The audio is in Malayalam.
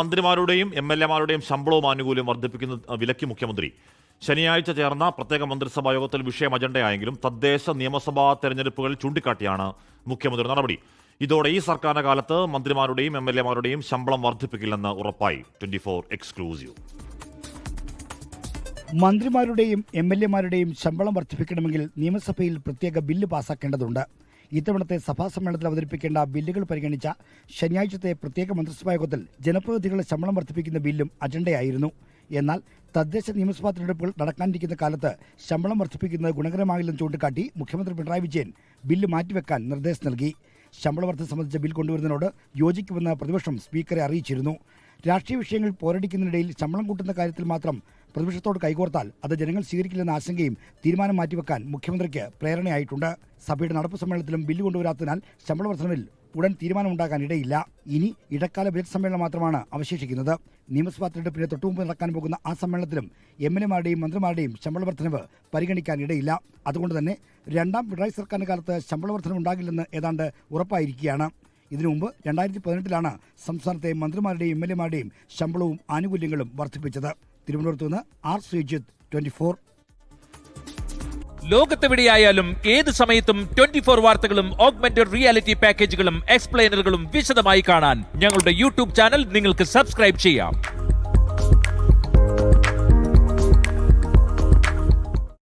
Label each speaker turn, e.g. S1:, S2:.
S1: മന്ത്രിമാരുടെയും എം എൽ എമാരുടെയും ശമ്പളവും ആനുകൂല്യം വർദ്ധിപ്പിക്കുന്ന വിലക്കി മുഖ്യമന്ത്രി ശനിയാഴ്ച ചേർന്ന പ്രത്യേക മന്ത്രിസഭാ യോഗത്തിൽ വിഷയം അജണ്ടയായെങ്കിലും തദ്ദേശ നിയമസഭാ തെരഞ്ഞെടുപ്പുകളിൽ ചൂണ്ടിക്കാട്ടിയാണ് മുഖ്യമന്ത്രി നടപടി. ഇതോടെ ഈ സർക്കാരിന്റെ കാലത്ത് മന്ത്രിമാരുടെയും എം എൽ എമാരുടെയും ശമ്പളം വർദ്ധിപ്പിക്കില്ലെന്ന് ഉറപ്പായി. Twenty four exclusive.
S2: മന്ത്രിമാരുടെയും M L എമാരുടെയും ശമ്പളം വർദ്ധിപ്പിക്കണമെങ്കിൽ നിയമസഭയിൽ പ്രത്യേക ബില്ല് പാസാക്കേണ്ടതുണ്ട്. ഇത്തവണത്തെ സഭാ സമ്മേളനത്തിൽ അവതരിപ്പിക്കേണ്ട ബില്ലുകൾ പരിഗണിച്ച ശനിയാഴ്ചത്തെ പ്രത്യേക മന്ത്രിസഭാ യോഗത്തിൽ ജനപ്രതിനിധികളുടെ ശമ്പളം വർദ്ധിപ്പിക്കുന്ന ബില്ലും അജണ്ടയായിരുന്നു. എന്നാൽ തദ്ദേശ നിയമസഭാ തെരഞ്ഞെടുപ്പുകൾ നടക്കാനിരിക്കുന്ന കാലത്ത് ശമ്പളം വർദ്ധിപ്പിക്കുന്നത് ഗുണകരമാകില്ലെന്ന് ചൂണ്ടിക്കാട്ടി മുഖ്യമന്ത്രി പിണറായി വിജയൻ ബില്ല് മാറ്റിവെക്കാൻ നിർദ്ദേശം നൽകി. ശമ്പള വർദ്ധന സംബന്ധിച്ച ബിൽ കൊണ്ടുവരുന്നതിനോട് യോജിക്കുമെന്ന് പ്രതിപക്ഷം സ്പീക്കറെ അറിയിച്ചിരുന്നു. രാഷ്ട്രീയ വിഷയങ്ങൾ പോരടിക്കുന്നതിനിടയിൽ ശമ്പളം കൂട്ടുന്ന കാര്യത്തിൽ മാത്രം പ്രതിപക്ഷത്തോട് കൈകോർത്താൽ അത് ജനങ്ങൾ സ്വീകരിക്കില്ലെന്ന ആശങ്കയും തീരുമാനം മാറ്റിവെക്കാൻ മുഖ്യമന്ത്രിക്ക് പ്രേരണയായിട്ടുണ്ട്. സഭയുടെ നടപ്പ് സമ്മേളനത്തിലും ബില്ല് കൊണ്ടുവരാത്തതിനാൽ ശമ്പള വർധനവിൽ ഉടൻ തീരുമാനമുണ്ടാകാൻ ഇടയില്ല ഇനി ഇടക്കാല ബജറ്റ് സമ്മേളനം മാത്രമാണ് അവശേഷിക്കുന്നത്. നിയമസഭാ തെരഞ്ഞെടുപ്പിന് തൊട്ടുമുമ്പ് നടക്കാൻ പോകുന്ന ആ സമ്മേളനത്തിലും എം എൽ എമാരുടെയും മന്ത്രിമാരുടെയും ശമ്പള വർധനവ് പരിഗണിക്കാൻ ഇടയില്ല അതുകൊണ്ട് തന്നെ രണ്ടാം പിണറായി സർക്കാരിന്റെ കാലത്ത് ശമ്പള വർധന ഉണ്ടാകില്ലെന്ന് ഏതാണ്ട് ഉറപ്പായിരിക്കുകയാണ്. ഇതിനു മുമ്പ് രണ്ടായിരത്തി പതിനെട്ടിലാണ് സംസ്ഥാനത്തെ മന്ത്രിമാരുടെയും എം എൽ എമാരുടെയും ശമ്പളവും ആനുകൂല്യങ്ങളും വർദ്ധിപ്പിച്ചത് തിരുവനന്തപുരത്ത് നിന്ന് ആർ ശ്രീജിത്ത് ട്വന്റി ഫോർ
S3: ലോകത്തെവിടെയായാലും ഏത് സമയത്തും ട്വന്റി ഫോർ വാർത്തകളും ഓഗ്മെന്റഡ് റിയാലിറ്റി പാക്കേജുകളും എക്സ്പ്ലെയിനറുകളും വിശദമായി കാണാൻ ഞങ്ങളുടെ യൂട്യൂബ് ചാനൽ നിങ്ങൾക്ക് സബ്സ്ക്രൈബ് ചെയ്യാം.